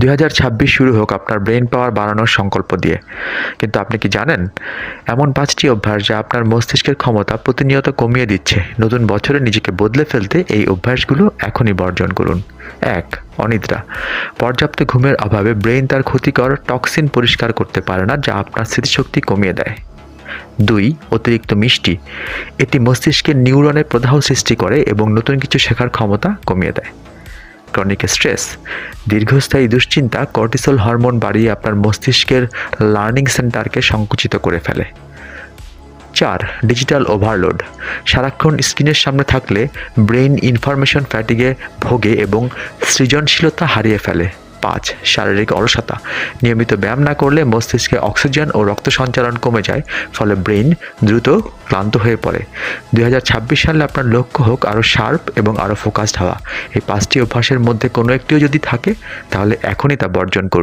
দুই হাজার ছাব্বিশ শুরু হোক আপনার ব্রেন পাওয়ার বাড়ানোর সংকল্প দিয়ে। কিন্তু আপনি কি জানেন, এমন পাঁচটি অভ্যাস যা আপনার মস্তিষ্কের ক্ষমতা প্রতিনিয়ত কমিয়ে দিচ্ছে। নতুন বছরে নিজেকে বদলে ফেলতে এই অভ্যাসগুলো এখনই বর্জন করুন। এক, অনিদ্রা। পর্যাপ্ত ঘুমের অভাবে ব্রেন তার ক্ষতিকর টক্সিন পরিষ্কার করতে পারে না, যা আপনার স্মৃতিশক্তি কমিয়ে দেয়। দুই, অতিরিক্ত মিষ্টি। এটি মস্তিষ্কের নিউরনের প্রদাহ সৃষ্টি করে এবং নতুন কিছু শেখার ক্ষমতা কমিয়ে দেয়। ক্রনিক স্ট্রেস দীর্ঘস্থায়ী দুশ্চিন্তা কর্টিসল হরমোন বাড়িয়ে আপনার মস্তিষ্কের লার্নিং সেন্টারকে সংকুচিত করে ফেলে। চার ডিজিটাল ওভারলোড সারাক্ষণ স্ক্রিনের সামনে থাকলে ব্রেইন ইনফরমেশন ফ্যাটিগে ভোগে এবং সৃজনশীলতা হারিয়ে ফেলে। পাঁচ শারীরিক অলসতা। নিয়মিত ব্যায়াম না করলে মস্তিষ্কে অক্সিজেন ও রক্ত সঞ্চালন কমে যায়, ফলে ব্রেইন দ্রুত ক্লান্ত হয়ে পড়ে। দুই হাজার ছাব্বিশ সালে আপনার লক্ষ্য হোক আরও শার্প এবং আরও ফোকাসড হওয়া। এই পাঁচটি অভ্যাসের মধ্যে কোনো একটিও যদি থাকে, তাহলে এখনই তা বর্জন করুন।